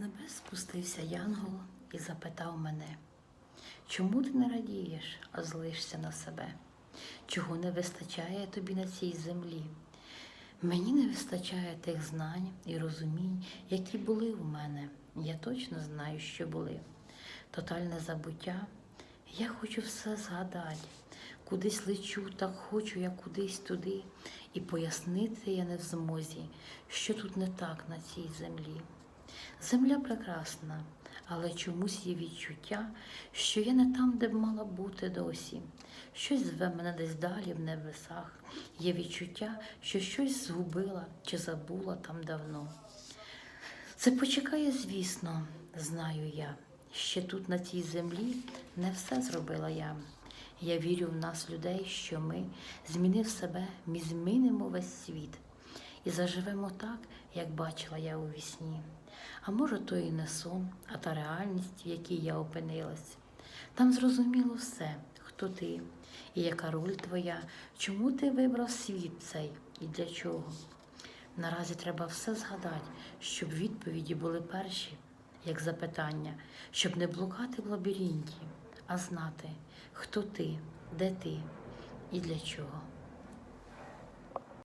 Небес спустився янгол і запитав мене, чому ти не радієш, а злишся на себе? Чого не вистачає тобі на цій землі? Мені не вистачає тих знань і розумінь, які були в мене. Я точно знаю, що були. Тотальне забуття. Я хочу все згадати. Кудись лечу, так хочу я кудись туди. І пояснити я не в змозі, що тут не так на цій землі. Земля прекрасна, але чомусь є відчуття, що я не там, де б мала бути досі. Щось зве мене десь далі в небесах. Є відчуття, що щось згубила чи забула там давно. Це почекає, звісно, знаю я. Ще тут, на цій землі, не все зробила я. Я вірю в нас, людей, що ми, змінив себе, ми змінимо весь світ і заживемо так, як бачила я у вісні. А може, то і не сон, а та реальність, в якій я опинилась. Там зрозуміло все, хто ти і яка роль твоя, чому ти вибрав світ цей і для чого. Наразі треба все згадати, щоб відповіді були перші, як запитання, щоб не блукати в лабіринті, а знати, хто ти, де ти і для чого.